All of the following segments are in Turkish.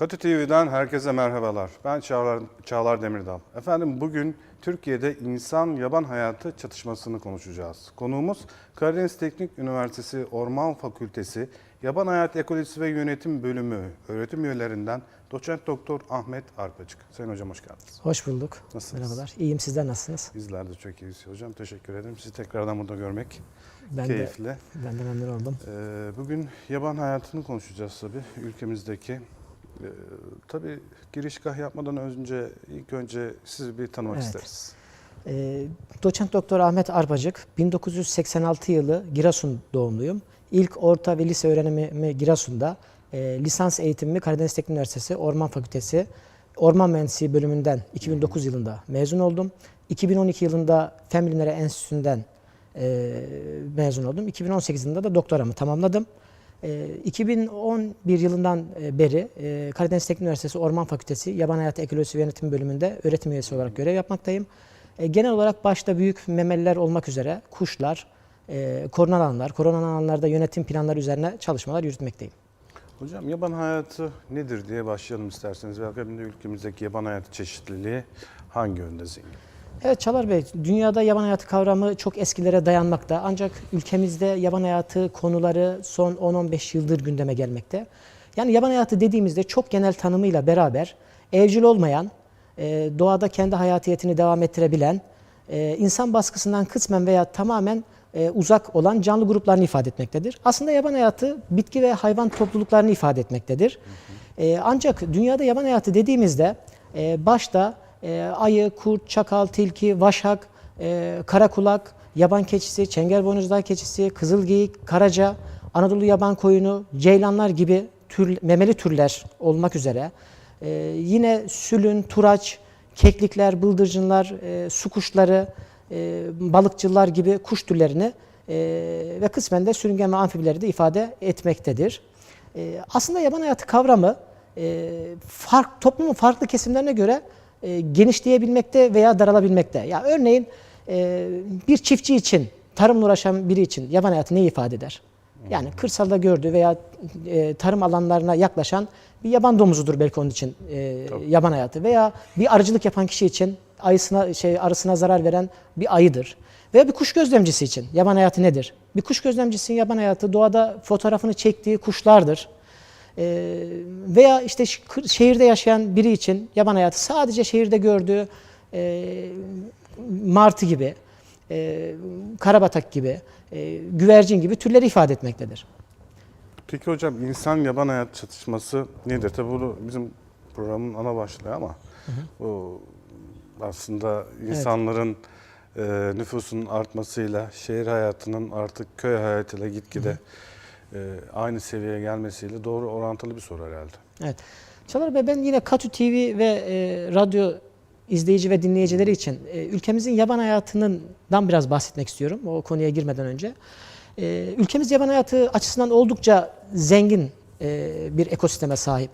Katı TV'den herkese merhabalar. Ben Çağlar, Çağlar Demirdal. Efendim bugün Türkiye'de insan-yaban hayatı çatışmasını konuşacağız. Konuğumuz Karadeniz Teknik Üniversitesi Orman Fakültesi Yaban Hayat Ekolojisi ve Yönetim Bölümü öğretim üyelerinden doçent doktor Ahmet Arpacık. Sayın hocam hoş geldiniz. Hoş bulduk. Nasılsınız? Merhabalar. İyiyim. Sizler nasılsınız? Bizler de çok iyiyiz hocam. Teşekkür ederim. Sizi tekrardan burada görmek Ben keyifli. de ben de memnun oldum. Ee, Bugün yaban hayatını konuşacağız tabii ülkemizdeki. Ee, Tabii girişgah yapmadan önce ilk önce sizi bir tanımak Evet. isteriz. Ee, Doçent Doktor Ahmet Arpacık 1986 yılı Giresun doğumluyum. İlk orta ve lise öğrenimimi Giresun'da, e, lisans eğitimimi Karadeniz Teknik Üniversitesi Orman Fakültesi Orman Mühendisliği bölümünden 2009 yılında mezun oldum. 2012 yılında Fen Bilimleri Enstitüsü'nden e, mezun oldum. 2018 yılında da doktoramı tamamladım. E, 2011 yılından e, beri e, Karadeniz Teknik Üniversitesi Orman Fakültesi Yaban Hayatı Ekolojisi ve Yönetimi bölümünde öğretim üyesi olarak görev yapmaktayım. E, genel olarak başta büyük memeliler olmak üzere kuşlar, korunan alanlar, korunan alanlarda yönetim planları üzerine çalışmalar yürütmekteyim. Hocam yaban hayatı nedir diye başlayalım isterseniz. Ve akabinde ülkemizdeki yaban hayatı çeşitliliği hangi yönde zengin? Evet Çalar Bey, dünyada yaban hayatı kavramı çok eskilere dayanmakta. Ancak ülkemizde yaban hayatı konuları son 10-15 yıldır gündeme gelmekte. Yani yaban hayatı dediğimizde çok genel tanımıyla beraber evcil olmayan, e, doğada kendi hayatiyetini devam ettirebilen, e, insan baskısından kısmen veya tamamen e, uzak olan canlı gruplarını ifade etmektedir. Aslında yaban hayatı bitki ve hayvan topluluklarını ifade etmektedir. Ancak dünyada yaban hayatı dediğimizde başta e, ayı, kurt, çakal, tilki, vaşak, e, karakulak, yaban keçisi, çengelboynuzlar keçisi, kızılgeyik, karaca, Anadolu yaban koyunu, ceylanlar gibi tür, memeli türler olmak üzere e, yine sülün, turaç, keklikler, bıldırcınlar, e, su kuşları, e, balıkçılar gibi kuş türlerini e, ve kısmen de sürüngen ve amfibileri de ifade etmektedir. E, aslında yaban hayatı kavramı e, fark, toplumun farklı kesimlerine göre e, genişleyebilmekte veya daralabilmekte. Ya örneğin e, bir çiftçi için, tarımla uğraşan biri için yaban hayatı neyi ifade eder? Yani kırsalda gördüğü veya e, tarım alanlarına yaklaşan bir yaban domuzudur belki onun için e, yaban hayatı veya bir arıcılık yapan kişi için ayısına şey arısına zarar veren bir ayıdır. Veya bir kuş gözlemcisi için yaban hayatı nedir? Bir kuş gözlemcisinin yaban hayatı doğada fotoğrafını çektiği kuşlardır. Ee, veya işte şehirde yaşayan biri için yaban hayatı sadece şehirde gördüğü e, martı gibi, e, karabatak gibi, e, güvercin gibi türleri ifade etmektedir. Peki hocam insan yaban hayat çatışması nedir? Tabii bunu bizim programın ana başlığı ama bu aslında insanların e, nüfusunun artmasıyla şehir hayatının artık köy hayatıyla gitgide e, aynı seviyeye gelmesiyle doğru orantılı bir soru herhalde. Evet. Çalar Bey ben yine Katü TV ve e, radyo izleyici ve dinleyicileri için e, ülkemizin yaban hayatından biraz bahsetmek istiyorum o konuya girmeden önce. E, ülkemiz yaban hayatı açısından oldukça zengin e, bir ekosisteme sahip.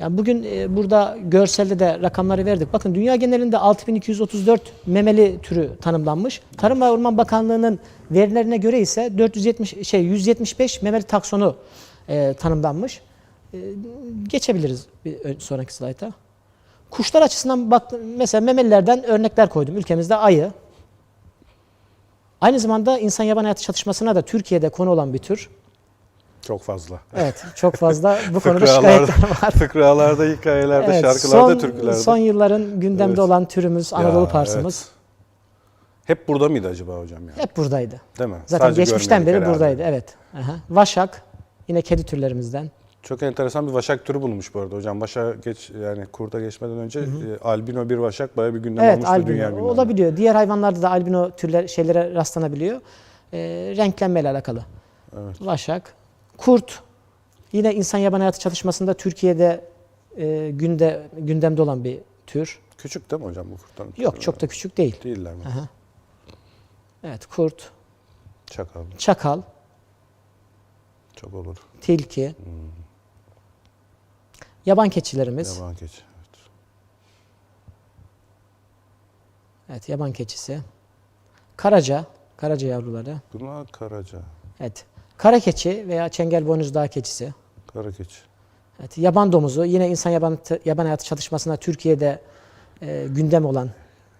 Yani bugün e, burada görselde de rakamları verdik. Bakın dünya genelinde 6234 memeli türü tanımlanmış. Tarım ve Orman Bakanlığı'nın verilerine göre ise 470 şey 175 memeli taksonu e, tanımlanmış. E, geçebiliriz bir sonraki slayta. Kuşlar açısından bak mesela memelilerden örnekler koydum. Ülkemizde ayı. Aynı zamanda insan yaban hayatı çatışmasına da Türkiye'de konu olan bir tür. Çok fazla. Evet, çok fazla bu konuda şikayetler var. fıkralarda, hikayelerde, Evet, şarkılarda, son, türkülerde. Son yılların gündemde Evet. olan türümüz Anadolu Ya, parsımız evet. Hep burada mıydı acaba hocam ya? hep buradaydı. Değil mi? Zaten Sadece geçmişten beri herhalde. buradaydı. Evet. Aha. Vaşak yine kedi türlerimizden. Çok enteresan bir vaşak türü bulmuş bu arada hocam. Başa geç yani kurda geçmeden önce e, albino bir vaşak bayağı bir gündem Evet, olmuştu dünya gündeminde. olabiliyor. Diğer hayvanlarda da albino türler şeylere rastlanabiliyor. Ee, renklenmeyle alakalı. Evet. Vaşak, kurt. Yine insan yaban hayatı çalışmasında Türkiye'de e, günde gündemde olan bir tür. Küçük değil mi hocam bu kurtların? Yok, çok da küçük değil. Değiller mi? Aha. Evet, kurt, Çakal. çakal, Çok olur. tilki, yaban keçilerimiz. Yaban keçi. Evet. Evet, yaban keçisi. Karaca, karaca yavruları. Bunlar karaca. Evet. Kara keçi veya çengelboynuz dağ keçisi. Kara keçi. Evet, yaban domuzu yine insan yaban, yaban hayatı çatışmasında Türkiye'de e, gündem olan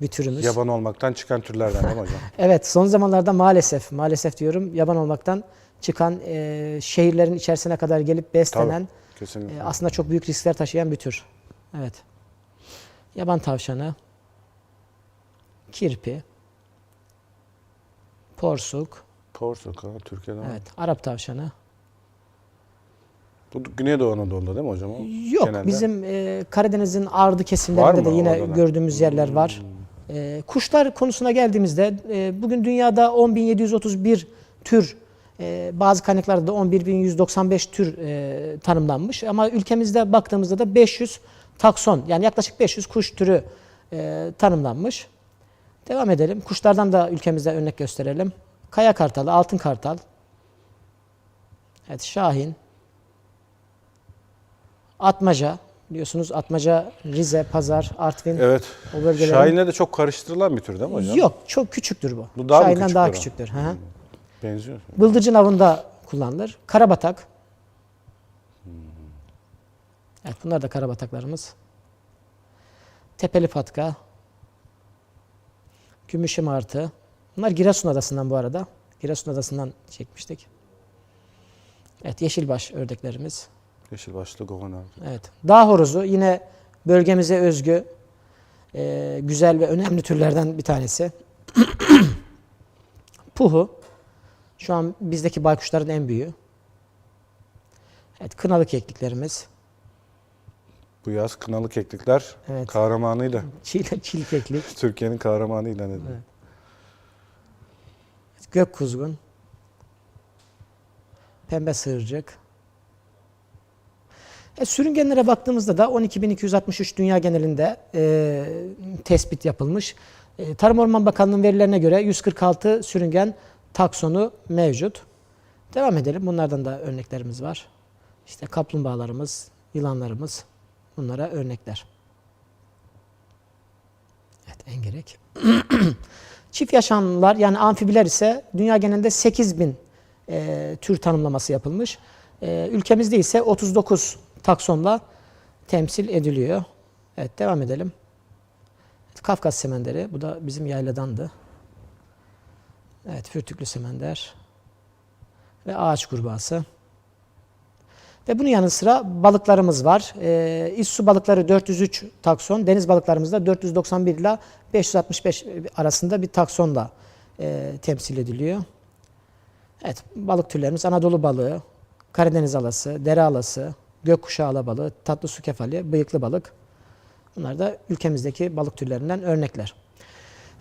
bir türümüz. Yaban olmaktan çıkan türlerden değil mi hocam? Evet son zamanlarda maalesef maalesef diyorum yaban olmaktan çıkan e, şehirlerin içerisine kadar gelip beslenen Kesinlikle. e, aslında çok büyük riskler taşıyan bir tür. Evet. Yaban tavşanı, kirpi, porsuk, Porsuk ha, Türkiye'de var. evet Arap tavşanı. Bu Güneydoğu Anadolu'da değil mi hocam? o? Yok Genelde. bizim e, Karadeniz'in Var kesimlerinde de yine orada da? gördüğümüz yerler var. E, kuşlar konusuna geldiğimizde e, bugün dünyada 10.731 tür e, bazı kaynaklarda da 11.195 tür e, tanımlanmış ama ülkemizde baktığımızda da 500 takson yani yaklaşık 500 kuş türü e, tanımlanmış. Devam edelim. Kuşlardan da ülkemizde örnek gösterelim. Kaya kartalı, altın kartal. Evet, şahin. Atmaca. Biliyorsunuz Atmaca, Rize, Pazar, Artvin Evet. o bölgelerin... Şahin'le de çok karıştırılan bir tür değil mi hocam? Yok, çok küçüktür bu. Bu daha Şahinden küçüktür daha o? küçüktür. Hı hı. Benziyor. Bıldırcın avında kullanılır. Karabatak. Evet, bunlar da karabataklarımız. Tepeli patka. Gümüşü martı. Bunlar Giresun Adası'ndan bu arada. Giresun Adası'ndan çekmiştik. Evet, yeşilbaş ördeklerimiz. Yeşil başlı govan abi. Evet. Dağ horozu yine bölgemize özgü e, güzel ve önemli türlerden bir tanesi. Puhu. Şu an bizdeki baykuşların en büyüğü. Evet, kınalı kekliklerimiz. Bu yaz kınalı keklikler Evet. kahramanıyla. Çil, çil keklik. Türkiye'nin kahramanı ilan edildi. Evet. Gök kuzgun. Pembe sığırcık. E, sürüngenlere baktığımızda da 12.263 dünya genelinde e, tespit yapılmış. E, Tarım Orman Bakanlığı'nın verilerine göre 146 sürüngen taksonu mevcut. Devam edelim. Bunlardan da örneklerimiz var. İşte kaplumbağalarımız, yılanlarımız bunlara örnekler. Evet en gerek. Çift yaşamlılar yani amfibiler ise dünya genelinde 8000 e, tür tanımlaması yapılmış. E, ülkemizde ise 39 taksonla temsil ediliyor. Evet devam edelim. Kafkas semenderi bu da bizim yayladandı. Evet fürtüklü semender ve ağaç kurbağası. Ve bunun yanı sıra balıklarımız var. Ee, iç su balıkları 403 takson, deniz balıklarımızda 491 ile 565 arasında bir taksonla e, temsil ediliyor. Evet, balık türlerimiz Anadolu balığı, Karadeniz alası, dere alası, gökkuşağı alabalığı, tatlı su kefali, bıyıklı balık. Bunlar da ülkemizdeki balık türlerinden örnekler.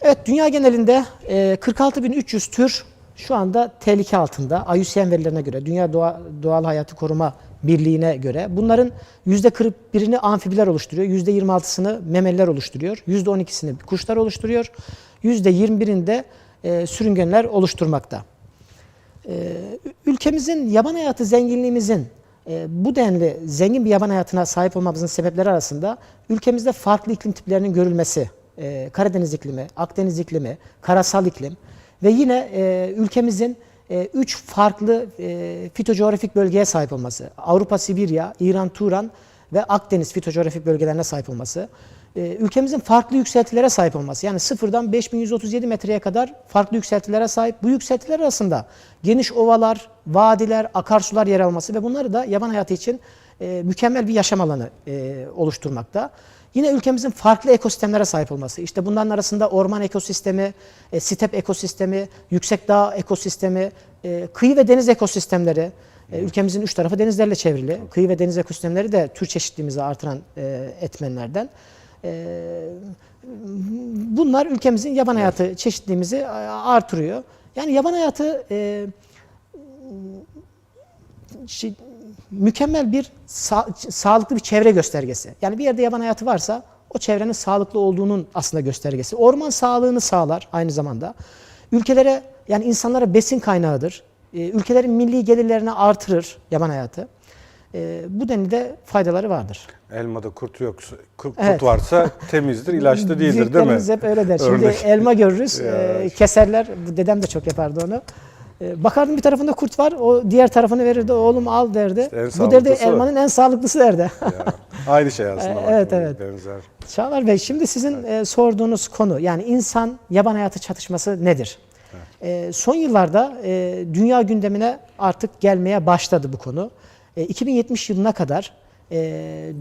Evet, dünya genelinde e, 46.300 tür şu anda tehlike altında. IUCN verilerine göre, Dünya Doğa, Doğal Hayatı Koruma Birliği'ne göre bunların %41'ini amfibiler oluşturuyor, %26'sını memeliler oluşturuyor, %12'sini kuşlar oluşturuyor, %21'ini de e, sürüngenler oluşturmakta. E, ülkemizin yaban hayatı zenginliğimizin e, bu denli zengin bir yaban hayatına sahip olmamızın sebepleri arasında ülkemizde farklı iklim tiplerinin görülmesi, e, Karadeniz iklimi, Akdeniz iklimi, karasal iklim ve yine e, ülkemizin üç farklı e, fitocoğrafik bölgeye sahip olması. Avrupa, Sibirya, İran, Turan ve Akdeniz fitocoğrafik bölgelerine sahip olması. E, ülkemizin farklı yükseltilere sahip olması. Yani sıfırdan 5137 metreye kadar farklı yükseltilere sahip. Bu yükseltiler arasında geniş ovalar, vadiler, akarsular yer alması ve bunları da yaban hayatı için e, mükemmel bir yaşam alanı e, oluşturmakta. Yine ülkemizin farklı ekosistemlere sahip olması. İşte bunların arasında orman ekosistemi, e, step ekosistemi, yüksek dağ ekosistemi, e, kıyı ve deniz ekosistemleri. E, ülkemizin üç tarafı denizlerle çevrili. Kıyı ve deniz ekosistemleri de tür çeşitliliğimizi artıran e, etmenlerden. E, bunlar ülkemizin yaban hayatı çeşitliliğimizi e, artırıyor. Yani yaban hayatı e, şey, mükemmel bir sa- sağlıklı bir çevre göstergesi. Yani bir yerde yaban hayatı varsa o çevrenin sağlıklı olduğunun aslında göstergesi. Orman sağlığını sağlar aynı zamanda. Ülkelere yani insanlara besin kaynağıdır. Ee, ülkelerin milli gelirlerini artırır yaban hayatı. Ee, bu denli de faydaları vardır. Elmada kurt yoksa, kurt, Evet. kurt varsa temizdir, ilaçlı değildir değil mi? Hep öyle der. Şimdi Örnek. elma görürüz, e, keserler. Dedem de çok yapardı onu. E, bakardım bir tarafında kurt var, o diğer tarafını verirdi, oğlum al derdi. İşte Bu derdi elmanın en sağlıklısı derdi. Ya, aynı şey aslında. Evet, evet. Benzer. Çağlar Bey şimdi sizin e, sorduğunuz konu yani insan yaban hayatı çatışması nedir? E, son yıllarda e, dünya gündemine artık gelmeye başladı bu konu. E, 2070 yılına kadar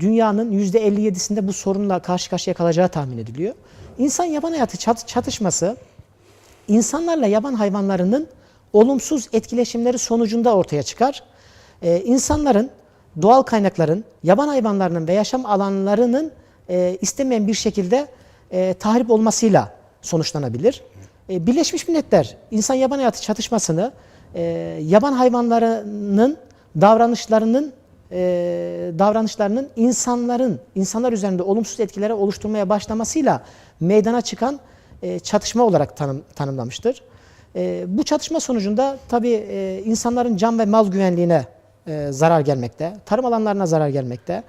dünyanın %57'sinde bu sorunla karşı karşıya kalacağı tahmin ediliyor. İnsan yaban hayatı çat- çatışması insanlarla yaban hayvanlarının olumsuz etkileşimleri sonucunda ortaya çıkar. Ee, insanların, doğal kaynakların, yaban hayvanlarının ve yaşam alanlarının e, istemeyen bir şekilde e, tahrip olmasıyla sonuçlanabilir. E, Birleşmiş Milletler insan yaban hayatı çatışmasını e, yaban hayvanlarının davranışlarının e, davranışlarının insanların insanlar üzerinde olumsuz etkileri oluşturmaya başlamasıyla meydana çıkan e, çatışma olarak tanım, tanımlamıştır. E, bu çatışma sonucunda tabii e, insanların can ve mal güvenliğine e, zarar gelmekte, tarım alanlarına zarar gelmekte,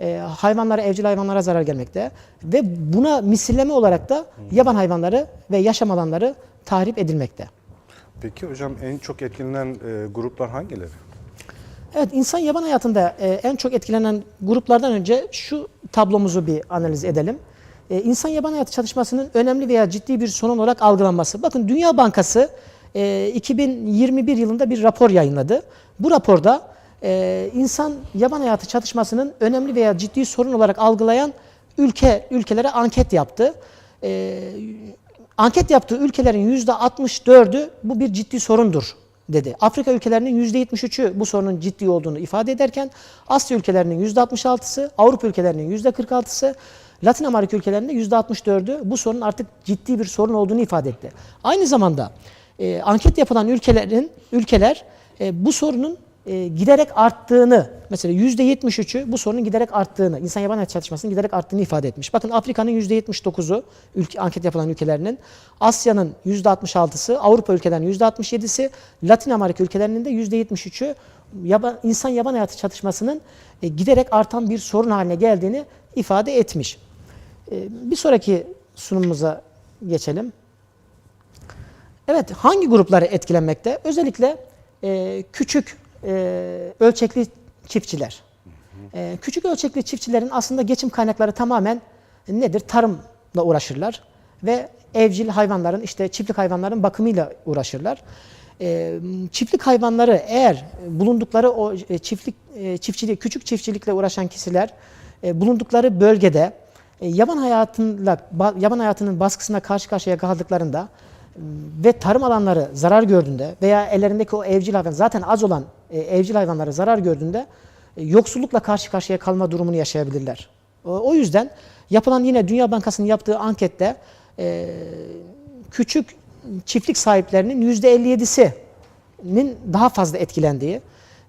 e, hayvanlara, evcil hayvanlara zarar gelmekte ve buna misilleme olarak da yaban hayvanları ve yaşam alanları tahrip edilmekte. Peki hocam en çok etkilenen e, gruplar hangileri? Evet, insan yaban hayatında e, en çok etkilenen gruplardan önce şu tablomuzu bir analiz edelim. E, insan yaban hayatı çatışmasının önemli veya ciddi bir sorun olarak algılanması. Bakın Dünya Bankası e, 2021 yılında bir rapor yayınladı. Bu raporda e, insan yaban hayatı çatışmasının önemli veya ciddi sorun olarak algılayan ülke ülkelere anket yaptı. E, anket yaptığı ülkelerin %64'ü bu bir ciddi sorundur dedi. Afrika ülkelerinin %73'ü bu sorunun ciddi olduğunu ifade ederken Asya ülkelerinin %66'sı, Avrupa ülkelerinin %46'sı, Latin Amerika ülkelerinde %64'ü bu sorunun artık ciddi bir sorun olduğunu ifade etti. Aynı zamanda e, anket yapılan ülkelerin ülkeler e, bu sorunun e, giderek arttığını, mesela %73'ü bu sorunun giderek arttığını, insan yaban hayatı çatışmasının giderek arttığını ifade etmiş. Bakın Afrika'nın %79'u ülke, anket yapılan ülkelerinin, Asya'nın %66'sı, Avrupa ülkelerinin %67'si, Latin Amerika ülkelerinin de %73'ü yaban, insan yaban hayatı çatışmasının e, giderek artan bir sorun haline geldiğini ifade etmiş. E, bir sonraki sunumumuza geçelim. Evet, hangi grupları etkilenmekte? Özellikle e, küçük e, ölçekli çiftçiler. E, küçük ölçekli çiftçilerin aslında geçim kaynakları tamamen nedir? Tarımla uğraşırlar ve evcil hayvanların, işte çiftlik hayvanların bakımıyla uğraşırlar. Çiftlik hayvanları eğer bulundukları o çiftlik çiftçilik, küçük çiftçilikle uğraşan kişiler bulundukları bölgede e, yaban hayatıyla ba- yaban hayatının baskısına karşı karşıya kaldıklarında ve tarım alanları zarar gördüğünde veya ellerindeki o evcil hayvan zaten az olan e, evcil hayvanları zarar gördüğünde e, yoksullukla karşı karşıya kalma durumunu yaşayabilirler. O, yüzden yapılan yine Dünya Bankası'nın yaptığı ankette e, küçük çiftlik sahiplerinin yüzde 57'sinin daha fazla etkilendiği,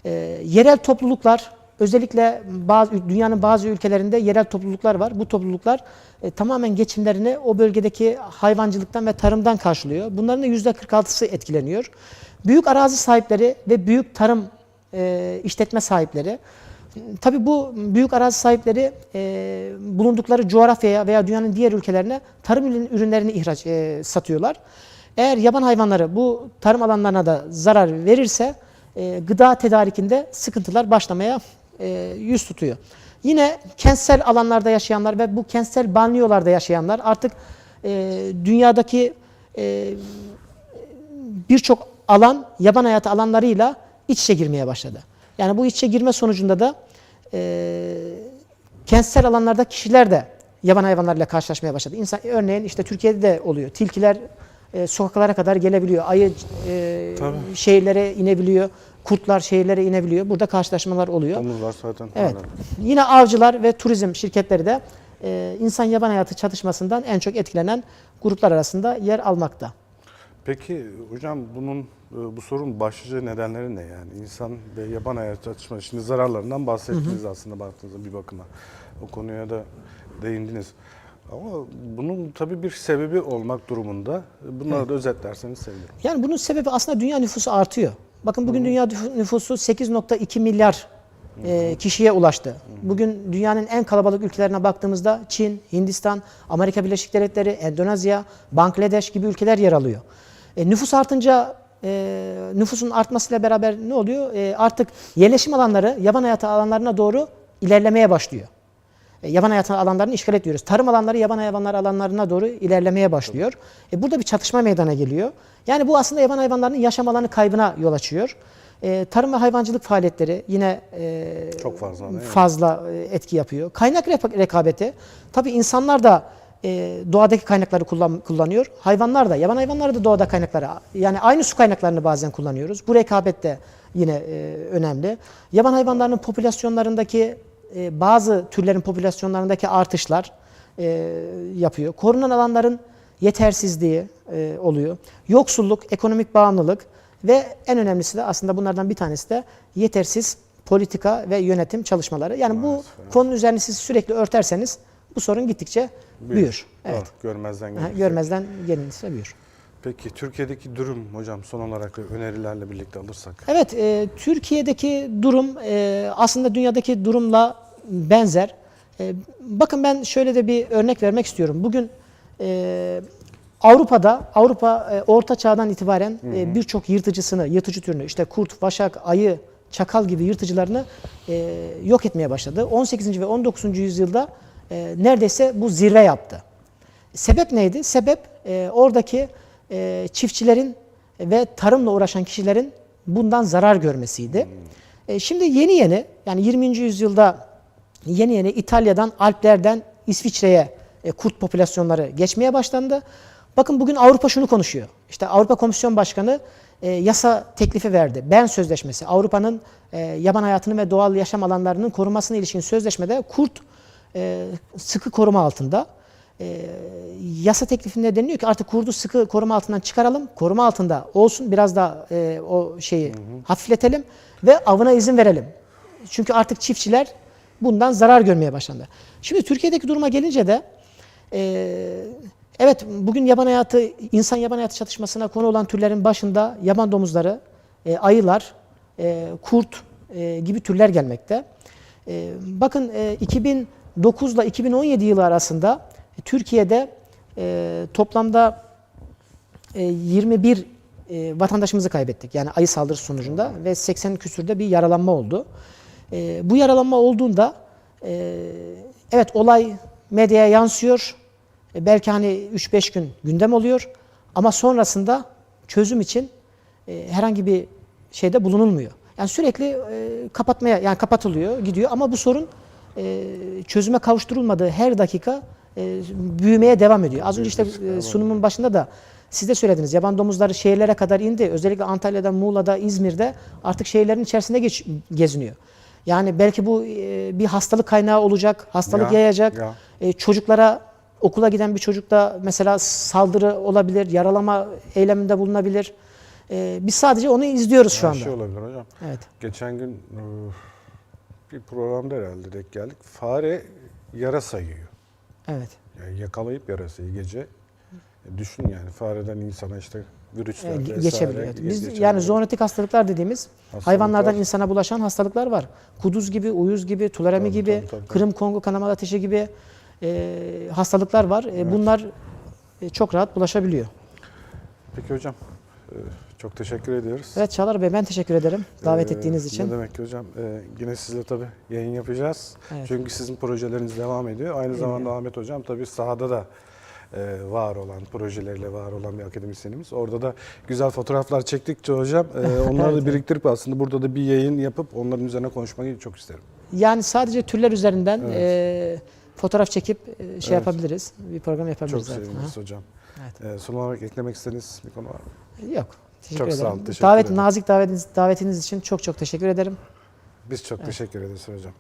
e, yerel topluluklar özellikle bazı dünyanın bazı ülkelerinde yerel topluluklar var. Bu topluluklar e, tamamen geçimlerini o bölgedeki hayvancılıktan ve tarımdan karşılıyor. Bunların da yüzde 46'sı etkileniyor. Büyük arazi sahipleri ve büyük tarım e, işletme sahipleri Tabii bu büyük arazi sahipleri e, bulundukları coğrafyaya veya dünyanın diğer ülkelerine tarım ürün- ürünlerini ihraç e, satıyorlar. Eğer yaban hayvanları bu tarım alanlarına da zarar verirse e, gıda tedarikinde sıkıntılar başlamaya e, yüz tutuyor. Yine kentsel alanlarda yaşayanlar ve bu kentsel banliyolarda yaşayanlar artık e, dünyadaki e, birçok alan yaban hayatı alanlarıyla iç içe girmeye başladı. Yani bu iç içe girme sonucunda da e, kentsel alanlarda kişiler de yaban hayvanlarıyla karşılaşmaya başladı. İnsan, örneğin işte Türkiye'de de oluyor. Tilkiler e, sokaklara kadar gelebiliyor. Ayı e, Tabii. şehirlere inebiliyor. Kurtlar şehirlere inebiliyor. Burada karşılaşmalar oluyor. Domuzlar zaten. Evet. hala. Yine avcılar ve turizm şirketleri de e, insan yaban hayatı çatışmasından en çok etkilenen gruplar arasında yer almakta. Peki hocam bunun e, bu sorun başlıca nedenleri ne yani? İnsan ve yaban hayatı çatışması. Şimdi zararlarından bahsettiniz aslında baktığınızda bir bakıma. O konuya da değindiniz. Ama bunun tabii bir sebebi olmak durumunda. Bunları da özetlerseniz sevinirim. Yani bunun sebebi aslında dünya nüfusu artıyor. Bakın bugün dünya nüfusu 8.2 milyar e, kişiye ulaştı. Bugün dünyanın en kalabalık ülkelerine baktığımızda Çin, Hindistan, Amerika Birleşik Devletleri, Endonezya, Bangladeş gibi ülkeler yer alıyor. E, nüfus artınca e, nüfusun artmasıyla beraber ne oluyor? E, artık yerleşim alanları yaban hayatı alanlarına doğru ilerlemeye başlıyor. E, yaban hayatı alanlarını işgal ediyoruz. Tarım alanları yaban hayvanları alanlarına doğru ilerlemeye başlıyor. E, burada bir çatışma meydana geliyor. Yani bu aslında yaban hayvanlarının yaşam alanı kaybına yol açıyor. E, tarım ve hayvancılık faaliyetleri yine e, Çok fazla, fazla e, etki yapıyor. Kaynak rekabeti. Tabii insanlar da e, doğadaki kaynakları kullan, kullanıyor. Hayvanlar da, yaban hayvanları da doğada kaynakları. Yani aynı su kaynaklarını bazen kullanıyoruz. Bu rekabet de yine e, önemli. Yaban hayvanlarının popülasyonlarındaki e, bazı türlerin popülasyonlarındaki artışlar e, yapıyor. Korunan alanların yetersizliği e, oluyor. Yoksulluk, ekonomik bağımlılık ve en önemlisi de aslında bunlardan bir tanesi de yetersiz politika ve yönetim çalışmaları. Yani bu konunun üzerine siz sürekli örterseniz bu sorun gittikçe büyür. Evet. Doğru, görmezden gelecek. Görmezden gelinirse büyür. Peki Türkiye'deki durum hocam son olarak önerilerle birlikte alırsak. Evet, e, Türkiye'deki durum e, aslında dünyadaki durumla benzer. E, bakın ben şöyle de bir örnek vermek istiyorum. Bugün e, Avrupa'da, Avrupa e, Orta Çağ'dan itibaren e, birçok yırtıcısını, yırtıcı türünü, işte kurt, vaşak, ayı, çakal gibi yırtıcılarını e, yok etmeye başladı. 18. ve 19. yüzyılda e, neredeyse bu zirve yaptı. Sebep neydi? Sebep e, oradaki e, çiftçilerin ve tarımla uğraşan kişilerin bundan zarar görmesiydi. E, şimdi yeni yeni yani 20. yüzyılda yeni yeni İtalya'dan, Alplerden İsviçre'ye e, kurt popülasyonları geçmeye başlandı. Bakın bugün Avrupa şunu konuşuyor. İşte Avrupa Komisyon Başkanı e, yasa teklifi verdi. Bern Sözleşmesi. Avrupa'nın e, yaban hayatını ve doğal yaşam alanlarının korunmasına ilişkin sözleşmede kurt e, sıkı koruma altında. E, yasa teklifinde deniliyor ki artık kurdu sıkı koruma altından çıkaralım. Koruma altında olsun. Biraz da e, o şeyi hafifletelim ve avına izin verelim. Çünkü artık çiftçiler bundan zarar görmeye başlandı. Şimdi Türkiye'deki duruma gelince de e, evet bugün yaban hayatı, insan yaban hayatı çatışmasına konu olan türlerin başında yaban domuzları, e, ayılar, e, kurt e, gibi türler gelmekte. E, bakın e, 2009 ile 2017 yılı arasında Türkiye'de e, toplamda e, 21 e, vatandaşımızı kaybettik. Yani ayı saldırısı sonucunda ve 80 küsürde bir yaralanma oldu. E, bu yaralanma olduğunda e, evet olay medyaya yansıyor. E, belki hani 3-5 gün gündem oluyor. Ama sonrasında çözüm için e, herhangi bir şeyde bulunulmuyor. Yani sürekli e, kapatmaya yani kapatılıyor, gidiyor ama bu sorun e, çözüme kavuşturulmadığı her dakika e, büyümeye devam ediyor. Az önce işte e, sunumun başında da siz de söylediniz. Yaban domuzları şehirlere kadar indi. Özellikle Antalya'da, Muğla'da, İzmir'de artık şehirlerin içerisinde geç, geziniyor. Yani belki bu e, bir hastalık kaynağı olacak, hastalık Ya, yayacak. ya. E, çocuklara okula giden bir çocukta mesela saldırı olabilir, yaralama eyleminde bulunabilir. E, biz sadece onu izliyoruz şu Her anda. şey olabilir hocam. Evet. Geçen gün bir programda herhalde denk geldik. Fare yarasa yiyor. Evet. Yani yakalayıp yarasayı gece. E, düşün yani fareden insana işte virüsler Evet, vesaire geçebiliyor. evet. ge- Biz geçebiliyor. yani zoonotik hastalıklar dediğimiz Hastalıklar. hayvanlardan insana bulaşan hastalıklar var. Kuduz gibi, uyuz gibi, tularemi Tabii, gibi, tabii, tabii. Kırım Kongo kanamalı ateşi gibi e, hastalıklar var. E, Bunlar e, çok rahat bulaşabiliyor. Peki hocam çok teşekkür ediyoruz. Evet Çağlar Bey ben teşekkür ederim davet Ee, ettiğiniz Ne için. demek ki hocam? Ee, yine sizle tabii yayın yapacağız. Evet. Çünkü sizin projeleriniz devam ediyor. Aynı zamanda Ahmet hocam tabii sahada da e, var olan, projeleriyle var olan bir akademisyenimiz. Orada da güzel fotoğraflar çektikçe hocam e, onları Evet, da biriktirip aslında burada da bir yayın yapıp onların üzerine konuşmayı çok isterim. Yani sadece türler üzerinden Evet. e, fotoğraf çekip e, şey Evet. yapabiliriz. Bir program Çok yapabiliriz. zaten. seviniriz hocam. Evet. Ee, son olarak eklemek istediğiniz bir konu var mı? Yok. Teşekkür Çok sağ ederim. olun, teşekkür Davet, ederim. nazik davetiniz, davetiniz için çok çok teşekkür ederim. Biz çok teşekkür ederiz hocam.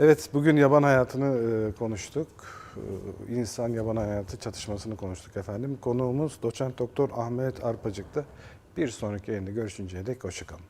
Evet bugün yaban hayatını e, konuştuk. E, İnsan yaban hayatı çatışmasını konuştuk efendim. Konuğumuz doçent doktor Ahmet Arpacık'tı. Bir sonraki yayında görüşünceye dek hoşçakalın.